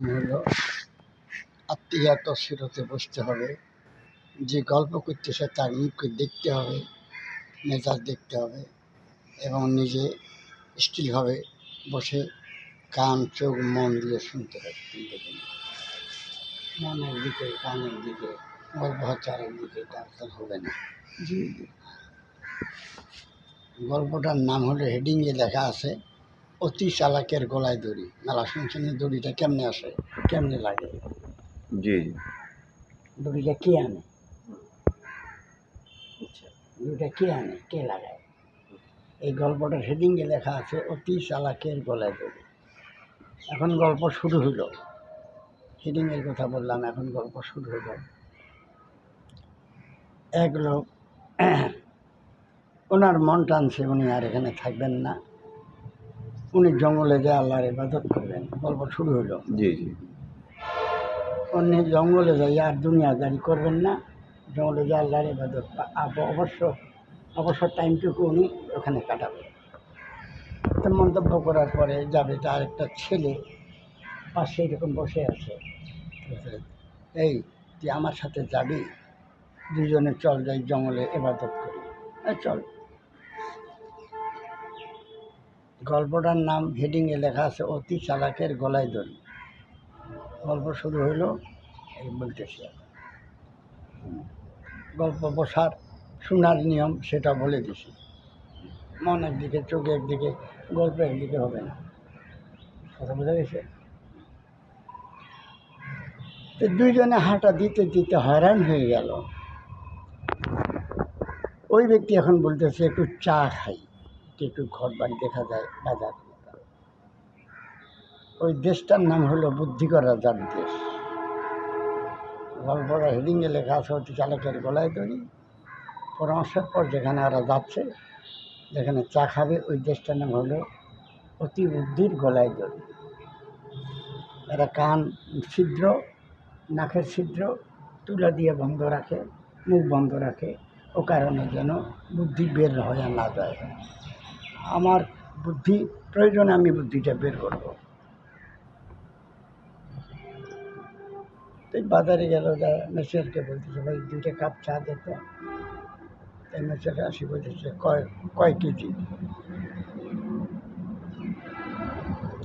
হলো আত্মীয়া তসফিরতে বসতে হবে যে গল্প করতেছে তার মুখকে দেখতে হবে মেজাজ দেখতে হবে এবং নিজে স্থিরভাবে বসে কান চোখ মন দিয়ে শুনতে হবে। মনের দিকে কানের দিকে গল্প হচ্ছে দিকে তার হবে না। জি। গল্পটার নাম হলো হেডিংয়ে লেখা আছে অতি চালাকের গলায় দড়ি। মেলা শুনছেন দড়িটা কেমনে আসে কেমনে লাগে? জি। দড়িটা কে আনে? দড়িটা কে আনে? কে লাগায়? এই গল্পটার হেডিংয়ে লেখা আছে অতি চালাকের গলায় দড়ি। এখন গল্প শুরু হলো হেডিংয়ের কথা বললাম এখন গল্প শুরু হলো এক লোক ওনার মন টানছে উনি আর এখানে থাকবেন না। উনি জঙ্গলে যে আল্লাহর ইবাদত করবেন গল্প শুরু হলো জি জি। উনি জঙ্গলে যাই আর দুনিয়াদারি করবেন না। জঙ্গলে যে আল্লাহর ইবাদত অবশ্য অবসর টাইমটুকু উনি ওখানে কাটাবেন। তো মন্তব্য করার পরে যাবে তার একটা ছেলে পাশে এরকম বসে আছে। এই তুই আমার সাথে যাবি? দুজনে চল যাই জঙ্গলে এবাদত করি। চল। গল্পটার নাম হেডিংয়ে লেখা আছে, অতি চালাকের গলায় দড়ি। গল্প শুরু হইল, এই বলতেছি গল্প বসার শোনার নিয়ম সেটা বলে দিছি। মন একদিকে, চোখ একদিকে, গল্প একদিকে হবে না। কথা বোঝা গেছে? তো দুইজনে হাঁটা দিতে দিতে হয়রান হয়ে গেল। ওই ব্যক্তি এখন বলতেছে, একটু চা খাই। একটু ঘর বাড়ি দেখা যায়, বাজার ওই দেশটার নাম হলো বুদ্ধিকর রাজার দেশ। গল্পটা হেডিংয়ে লেখা আছে, অতি চালকের গলায় তৈরি পরামর্শের পর যেখানে ওরা যাচ্ছে, যেখানে চা খাবে, ওই দেশটার নাম হলো অতি বুদ্ধির গলায় দড়ি। এরা কান ছিদ্র, নাকের ছিদ্র, তুলা দিয়ে বন্ধ রাখে, মুখ বন্ধ রাখে, ও কারণে যেন বুদ্ধি বের হয়ে না যায়। আমার বুদ্ধি প্রয়োজনে আমি বুদ্ধিটা বের করব। তো বাজারে গেল, যা মেসেরকে বলতেছে, ভাই, দুইটা কাপ চা দিতে তাই মেসের আসি বলতেছে কয় কয় কেজি?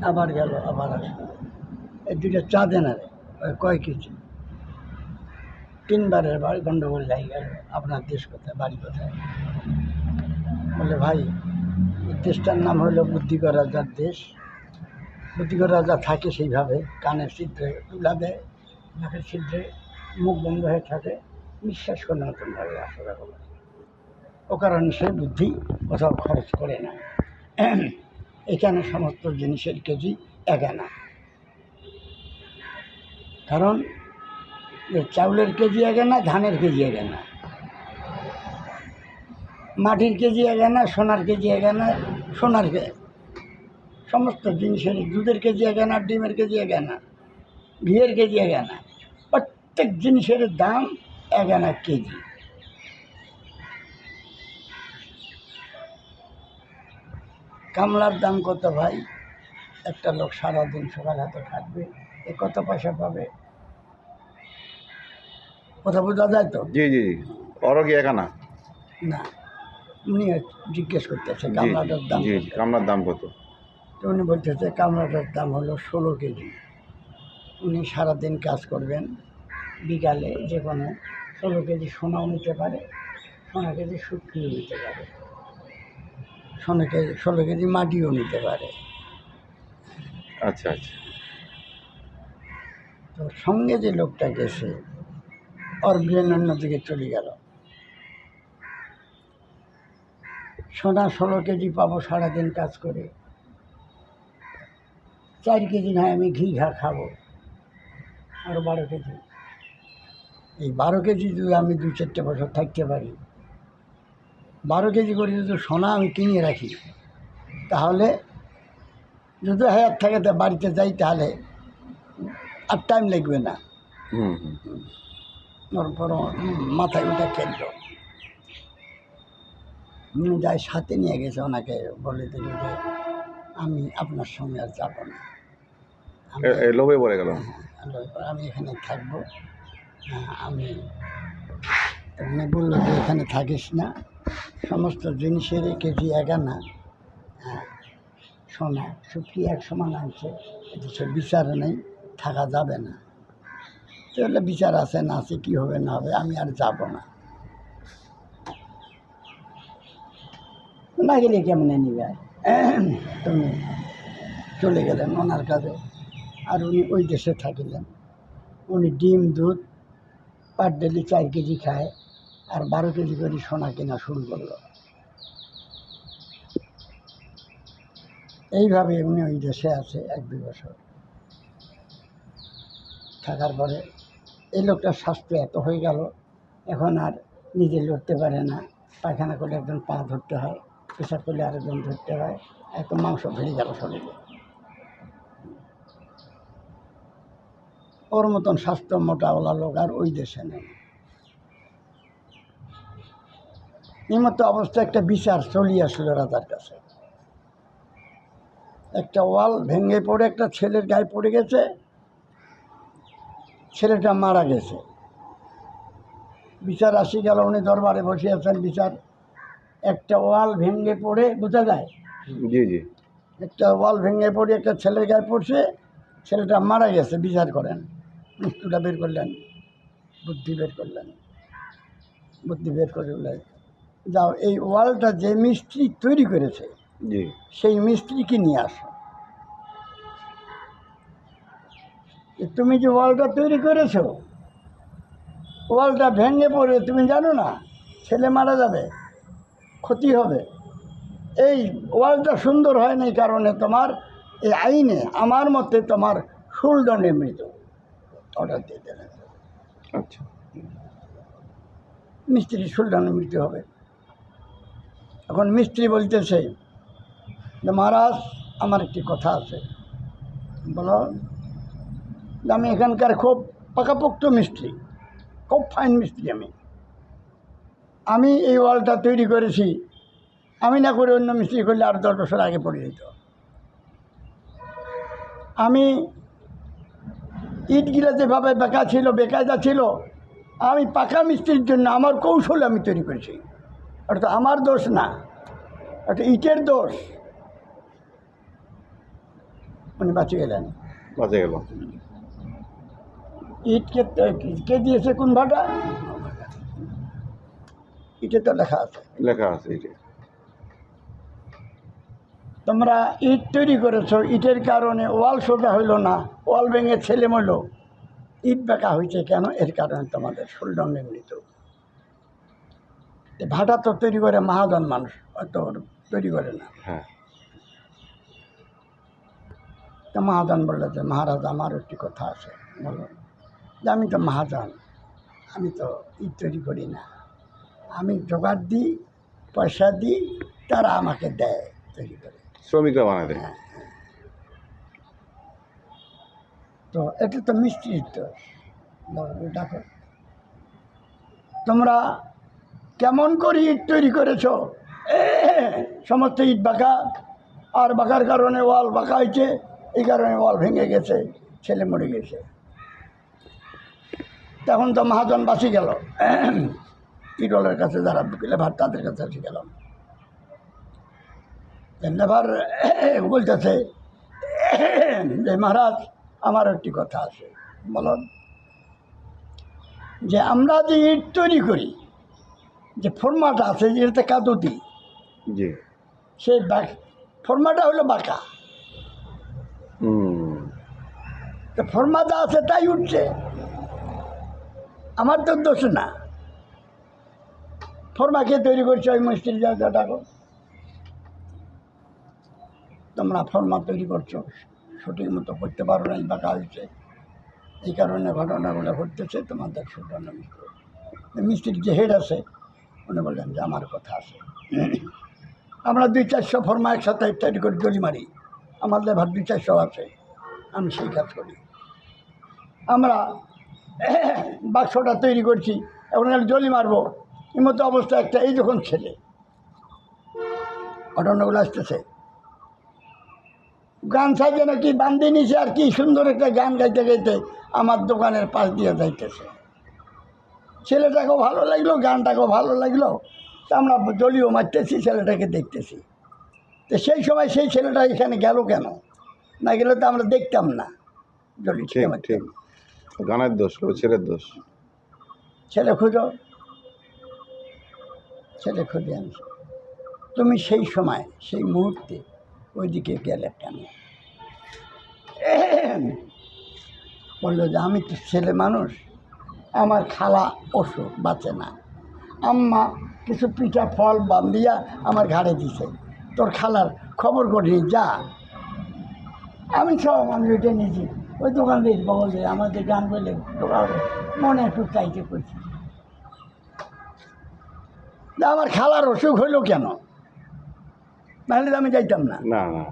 আবার গেল, আবার আসলো। এই দুইটা চা দেন আরে কয় কেজি? তিনবারের বাড়ি গন্ডগোল যাই গেল, আপনার দেশ কোথায়, বাড়ি কোথায়? বলে, ভাই এই দেশটার নাম হলো বুদ্ধিকর রাজার দেশ। বুদ্ধিকর রাজা থাকে সেইভাবে কানের ছিদ্রে তুলা দেয় নাকের ছিদ্রে মুখ বন্ধ হয়ে থাকে, নিঃশ্বাস করে নতুনভাবে আসলে ও কারণে সে বুদ্ধি কোথাও খরচ করে না। এখানে সমস্ত জিনিসের কেজি এক আনা কারণ চাউলের কেজি এক আনা ধানের কেজি এক আনা মাটির কেজি এক আনা সোনার কেজি এক আনা সোনার কে সমস্ত জিনিসের দুধের কেজি এক আনা ডিমের কেজি এক আনা ঘিয়ের কেজি এক আনা প্রত্যেক জিনিসের দাম এক আনা কেজি। কামলার দাম কত ভাই? একটা লোক সারাদিন সকাল হাতে খাটবে এ কত পয়সা পাবে? কথা বোঝা যায় তো? জি জি কি একানা না। উনি জিজ্ঞেস করতেছে কামলাটার দাম জি কত? জি কামলার দাম কত? তো উনি বলতেছে কামলাটার দাম হলো ষোলো কেজি। উনি সারাদিন কাজ করবেন বিকালে যে কোনো ষোলো কেজি সোনাও নিতে পারে সোনা কেজি শুকিয়ে নিতে পারে সোনা কেজি ষোলো কেজি মাটিও নিতে পারে। আচ্ছা আচ্ছা। তো সঙ্গে যে লোকটা গেছে ব্রেন অন্যদিকে চলে গেল। সোনা ষোলো কেজি পাবো সারাদিন কাজ করে। চার কেজি নয় আমি ঘি ঘা খাব। আর বারো কেজি। এই বারো কেজি যদি আমি দু চারটে বছর থাকতে পারি বারো কেজি করে যদি সোনা আমি কিনে রাখি তাহলে যদি হায়ার থাকে তা বাড়িতে যাই তাহলে আর টাইম লাগবে না। ওর বড় মাথায় উঠে খেললো। যাই সাথে নিয়ে গেছে ওনাকে বলে দিল যে আমি আপনার সঙ্গে আর যাব না। লোভে পড়ে গেল? এবার আমি এখানে থাকব। হ্যাঁ, আমি উনি বলল যে এখানে থাকিস না। সমস্ত জিনিসের কেজি এগানা হ্যাঁ, সোনা শুক্রি এক সমান আনছে। এদেশে বিচার নেই থাকা যাবে না। তাহলে বিচার আছে না আছে কী হবে না হবে আমি আর যাব না। না গেলে কেমনে নিবে তুমি চলে গেলেন ওনার কাছে। আর উনি ওই দেশে থাকিলেন। উনি ডিম, দুধ পার ডেলি চার কেজি খায় আর বারো কেজি করে সোনা কেনা শুরু করল। এইভাবে উনি ওই দেশে আছে এক দুই বছর। থাকার পরে এই লোকটার স্বাস্থ্য এত হয়ে গেল, এখন আর নিজে লড়তে পারে না। পায়খানা করলে একজন পা ধরতে হয়। পেশাব করলে আরেকজন ধরতে হয় এত মাংস ভেড়ে গেল শরীরে। ওর মতন স্বাস্থ্য মোটাওয়ালা লোক আর ওই দেশে নেই। নিমত অবস্থা একটা বিচার চলিয়ে রাজার কাছে। একটা ওয়াল ভেঙে পড়ে, একটা ছেলের গায়ে পড়ে গেছে, ছেলেটা মারা গেছে। বিচার আসি গেল, উনি দরবারে বসে আছেন বিচার একটা ওয়াল ভেঙে পড়ে বোঝা যায়? জি জি। একটা ওয়াল ভেঙে পড়ে একটা ছেলের গায়ে পড়ছে ছেলেটা মারা গেছে বিচার করেন। মৃত্যুটা বের করলেন বুদ্ধি বের করলেন বুদ্ধি বের করে বলে যাও এই ওয়ালটা যে মিস্ত্রি তৈরি করেছে জি। সেই মিস্ত্রিকে নিয়ে আসো। তুমি যে ওয়ালটা তৈরি করেছ ওয়ালটা ভেঙে পড়ে তুমি জানো না? ছেলে মারা যাবে। ক্ষতি হবে। এই ওয়ালটা সুন্দর হয় নাই কারণে তোমার এই আইনে আমার মতে তোমার শুলদণ্ডে মৃত অর্ডার দিয়ে দিলেন। আচ্ছা। মিস্ত্রি শুলদণ্ডে মৃত্যু হবে। এখন মিস্ত্রি বলতেছে যে মহারাজ আমার একটি কথা আছে। বলো আমি এখানকার খুব পাকাপোক্ত মিস্ত্রি খুব ফাইন মিস্ত্রি আমি। আমি এই ওয়ালটা তৈরি করেছি। আমি না করে অন্য মিস্ত্রি করলে আর দশ বছর আগে পড়ে যেত। আমি ইটগুলো যেভাবে বেকা ছিল বেকায়দা ছিল আমি পাকা মিস্ত্রির জন্য আমার কৌশল আমি তৈরি করেছি। ওটা আমার দোষ না ওটা ইটের দোষ। উনি বাঁচে গেলেন। বাঁচে গেল। ইট কে দিয়েছে কোন ভাটা? ইটে তো লেখা আছে। লেখা আছে এটা তোমরা ইট তৈরি করেছ ইটের কারণে ওয়াল সোজা হইল না ওয়াল ভেঙে ছেলে মরল। ইট বেঁকা হয়েছে কেন? এর কারণে তোমাদের শুলডঙ্গে মৃত ভাটা তো তৈরি করে মহাজন মানুষ অত তৈরি করে না। হ্যাঁ। মহাজন বলল যে মহারাজ আমার একটি কথা আছে বলো। যে আমি তো মহাজন আমি তো ইট তৈরি করি না। আমি জোগাড় দিই পয়সা দিই তারা আমাকে দেয় তৈরি করে। শ্রমিকরা বানায় দেয় তো এটা তো দোষ। বলো, দেখো তোমরা কেমন করে ইট তৈরি করেছ? সমস্ত ইট বাঁকা। আর বাঁকার কারণে ওয়াল বাঁকা হয়েছে এই কারণে ওয়াল ভেঙে গেছে ছেলে মরে গেছে। তখন তো মহাজন বাঁচি গেল। ইটলের কাছে যারা লেভার তাদের কাছে এসে গেলাম। লেভার বলতেছে যে মহারাজ আমার একটি কথা আছে। বলুন যে আমরা যে ইট তৈরি করি যে ফর্মাটা আছে যেটাতে কাদু দিই। জি। সেই ফর্মাটা হলো বাঁকা। হুম। তো ফর্মাটা আছে তাই উঠছে। আমার তো দোষ না। ফর্মা কে তৈরি করছে ওই মিস্ত্রি ডাকো তোমরা ফর্মা তৈরি করছ, সঠিক মতো করতে পারো না বাঁকা হয়েছে এই কারণে ঘটনাগুলো ঘটতেছে, তোমাদের মিত্র মিস্ত্রির যে হেড আছে, উনি বললেন যে আমার কথা আছে। আমরা দুই চারশো ফর্মা একসাথে তৈরি করে জলি মারি। আমার লেভার দুই চারশো আছে, আমি সেই কাজ করি। আমরা বাক্সটা তৈরি করছি এখন জলি মারবো। মতো অবস্থা একটা এই যখন ছেলে ঘটনাগুলো আসতেছে গান সাজে নাকি বান্ধি নিছে আর কি সুন্দর একটা গান গাইতে গাইতে আমার দোকানের পাশ দিয়ে যাইতেছে। ছেলেটাকেও ভালো লাগল গানটাকেও ভালো লাগল তা আমরা দলীয় মারতেছি ছেলেটাকে দেখতেছি। তো সেই সময় সেই ছেলেটা এখানে গেল কেন? না গেলে তো আমরা দেখতাম না জলি ঠিক ঠিক। গানের দোষ ছেলের দোষ। ছেলে খুঁজো। ছেলে খুঁজে আনছে তুমি সেই সময়, সেই মুহূর্তে ওইদিকে গেলে কেন? বলল যে, আমি তো ছেলে মানুষ, আমার খালা অসুখ, বাঁচে না। আম্মা কিছু পিঠা, ফল বান্ধিয়া আমার ঘাড়ে দিছে। তোর খালার খবর করি যা। আমি সব আমি ওইটা নিয়েছি। ওই দোকান দিয়ে দিয়ে আমাদের গান বলে মনে একটু চাইতে করছি আমার খালার অসুখ হইল কেন? নাহলে তো আমি যাইতাম না। না না।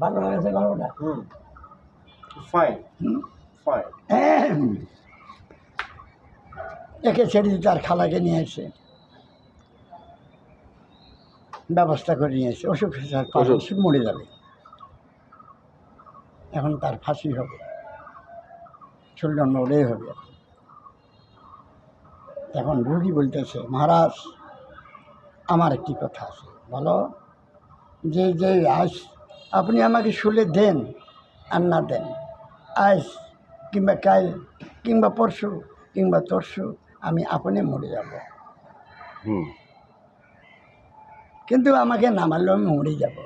ভালো লাগছে গল্পটা ফাইন ফাইন। একে ছেড়ে দিতে আর খালাকে নিয়ে এসে ব্যবস্থা করে নিয়ে এসে অসুখ অসুখ। মরে যাবে। এখন তার ফাঁসি হবে। চুলডন ওড়েই হবে এখন রুগী বলতেছে মহারাজ আমার একটি কথা আছে। বলো যে যে আজ আপনি আমাকে শুলে দেন আর না দেন আজ কিংবা কাল কিংবা পরশু কিংবা তরশু আমি আপনি মরে যাব। হুম। কিন্তু আমাকে না মারলেও আমি মরে যাব।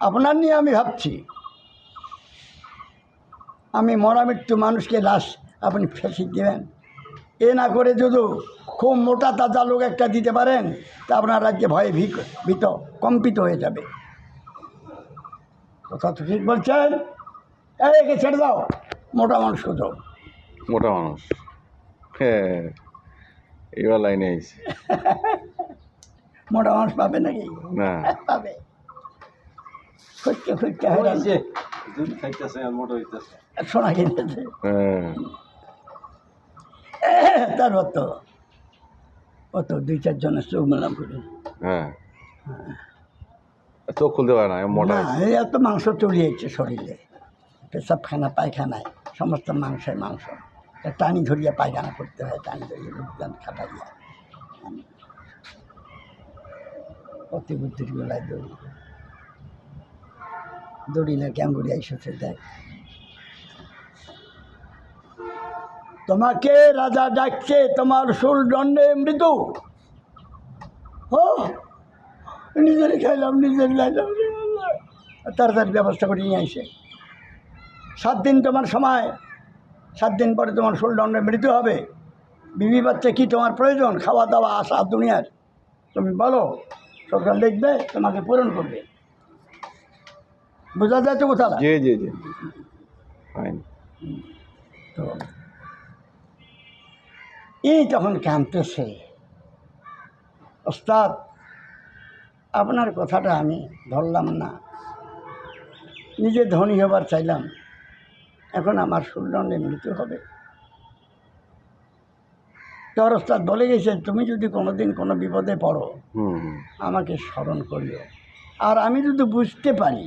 আপনার নিয়ে আমি ভাবছি। আমি মরা মৃত্যু মানুষকে লাশ আপনি ফেসে দেবেন। এ না করে যদি খুব মোটা তাজা লোক একটা দিতে পারেন তা আপনার রাজ্যে ভয়ে ভীত কম্পিত হয়ে যাবে। কথা তো ঠিক বলছেন? এই একে ছেড়ে দাও। মোটা মানুষ কোথাও? মোটা মানুষ। হ্যাঁ এবার লাইনে আইছে। মোটা মানুষ পাবে নাকি? না। পাবে। মোটা হইতেছে। সোনা কিনেছে হ্যাঁ তার অত অত দুই চারজনের চোখ মেলাম করে। হ্যাঁ। চোখ খুলতে পারে না মোটা এত মাংস চড়িয়েছে শরীরে। পেশাবখানা পায়খানায় সমস্ত মাংসের মাংস। টানি ধরিয়া পায়খানা করতে হয় টানি ধরিয়া লোকজন খাটাইয়া। অতি বুদ্ধির গোলায় দড়ি। দড়ি না ক্যাম্বুরি এসেছে দেখ তোমাকে রাজা ডাকছে, তোমার সুর দণ্ডে মৃত্যু ও নিজেরই খাইলাম, নিজের লাইলাম তাড়াতাড়ি ব্যবস্থা করে নিয়ে আসে সাত দিন তোমার সময়, সাত দিন পরে তোমার শোলদণ্ডে মৃত্যু হবে। বিবি বাচ্চা কি তোমার প্রয়োজন? খাওয়া দাওয়া, আসা, দুনিয়ার। তুমি বলো সরকার লিখবে তোমাকে পূরণ করবে। বোঝা যায় তো কোথাও জি জি জি। ফাইন তো এই তখন কাঁদতেছে ওস্তাদ আপনার কথাটা আমি ধরলাম না। নিজে ধনী হবার চাইলাম। এখন আমার সুরদণ্ডে মৃত্যু হবে। তোর ওস্তাদ বলে গেছে তুমি যদি কোনোদিন কোনো বিপদে পড়ো আমাকে স্মরণ করিও। আর আমি যদি বুঝতে পারি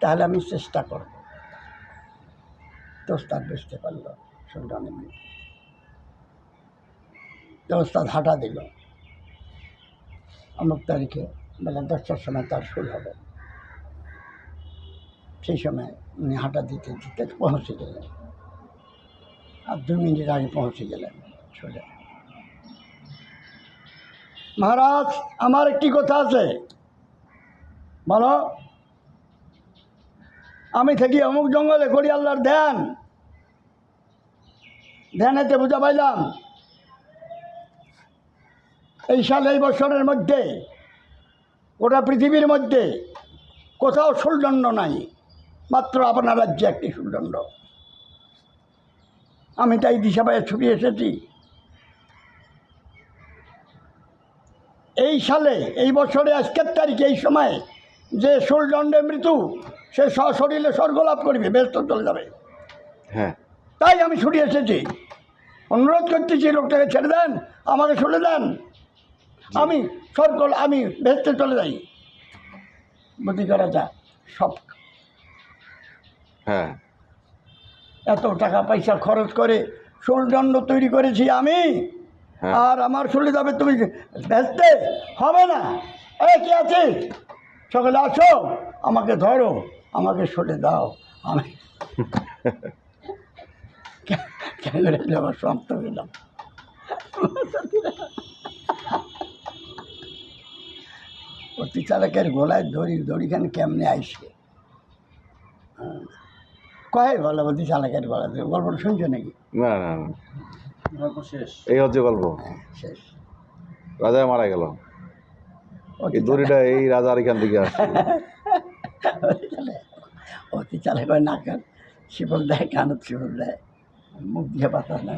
তাহলে আমি চেষ্টা করব। তো ওস্তাদ বুঝতে পারল, সুলতানের মৃত্যু তো হাঁটা দিল। অমুক তারিখে বেলা দশটার সময় তার শুরু হবে। সেই সময় উনি হাঁটা দিতে দিতে পৌঁছে গেলেন। আর দু মিনিট আগে পৌঁছে গেলেন সোজা মহারাজ, আমার একটি কথা আছে। বলো। আমি থাকি অমুক জঙ্গলে, করি আল্লাহর ধ্যান। ধ্যানেতে বুঝা পাইলাম। এই সাল এই বছরের মধ্যে, গোটা পৃথিবীর মধ্যে কোথাও সুলদণ্ড নাই, মাত্র আপনার রাজ্যে একটি সুলদণ্ড। আমি তাই দিশা পায়ে ছুটি এসেছি। এই সালে, এই বছরে আজকের তারিখে, এই সময় যে সুলদণ্ডে মৃত্যু সে সশরীরে স্বর্গ লাভ করবে ব্যস্ত চলে যাবে। হ্যাঁ। তাই আমি ছুটি এসেছি। অনুরোধ করতেছি লোকটাকে ছেড়ে দেন আমাকে শুনে দেন। আমি সরকল আমি ভেস্তে চলে যাই। বুদ্ধি করা যা সব। হ্যাঁ। এত টাকা পয়সা খরচ করে সুলদণ্ড তৈরি করেছি আমি হ্যাঁ। আর আমার চলে যাবে তুমি ভেস্তে হবে না। এ কি আছে সকালে আসো আমাকে ধরো আমাকে সরে দাও। আমি আবার সমাপ্ত গেলাম অতি চালকের গলায় দড়ি দড়িখান কেমনে আইসে? হ্যাঁ। কয় বলো অতি চালকের গলায় দড়ি? গল্পটা শুনছো নাকি? না না না। গল্প শেষ। এই হচ্ছে গল্প। হ্যাঁ শেষ। রাজা মারা গেল। এই দড়িটা এই রাজার এখান থেকে আসছে। অতি চালক হয় নাকার শিবল দেয় কানত শিবল দেয়, মুখ দিয়ে পাতা না